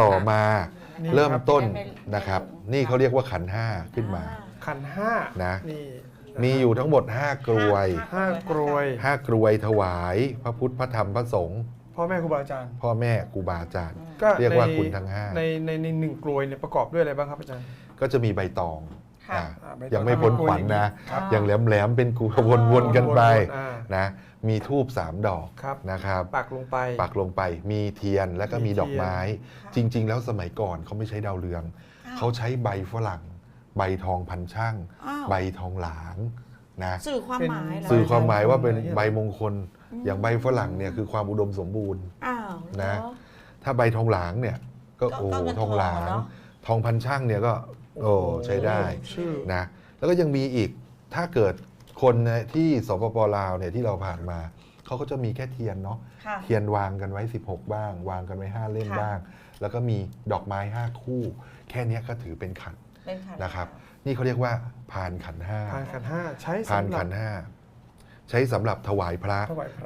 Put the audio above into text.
ต่อมานี่เริ่มครับต้นไม่นะครับไม่นี่เขาเรียกว่าขันห้าขึ้นมา ขันห้านะ นี่มีอยู่ทั้งหมด 5 กรวยห้ากรวย5กรวยถวาย พระพุทธพระธรรมพระสงฆ์พ่อแม่ครูบาอาจารย์ พ่อแม่ครูบาอาจารย์ ก็เรียกว่าในคุณทั้งห้าในในในหนึ่งกรวยเนี่ยประกอบด้วยอะไรบ้างครับอาจารย์ ก็จะมีใบตอง ค่ะ อ่าอ่าใบตองยังไม่พ้นขวัญนะ ครับ ยังแหลมๆเป็นกูวนๆกันไปวนๆอ่า นะ มีทูบสามดอกครับ นะครับ ปักลงไป ปักลงไปมีเทียนแล้วก็มีมีเทียน ดอกไม้จริง ๆ แล้วสมัยก่อนเขาไม่ใช้ดาวเรืองเขาใช้ใบฝรั่ง ใบทองพันช่าง อ้าวใบทองหลางนะสื่อความหมายเหรอสื่อความหมายว่าเป็นอะไรอย่างเงี้ยใบมงคล อย่างใบฝรั่งเนี่ยคือความอุดมสมบูรณ์ อ้าวนะ เหรอ ถ้าใบทองหลางเนี่ยก็ก็โอ้ก็เงินทองหลางทองเนอะ ทองพันช่างเนี่ยก็ โอ้ใช้ได้ชื่อนะแล้วก็ยังมีอีกถ้าเกิดคนในที่สปปลาวเนี่ยที่เราผ่านมาเขาก็จะมีแค่เทียนเนาะค่ะเทียนวางกันไว้ 16 บ้าง วางกันไว้ 5 เล่มค่ะบ้าง แล้วก็มีดอกไม้ 5 คู่ แค่เนี้ยก็ถือเป็นขันเป็นขันนะครับ นี่เขาเรียกว่าพานขันห้าพานขันห้าใช้พานสำหรัขับนห้าใช้สำหรับถวายพระถวายพระ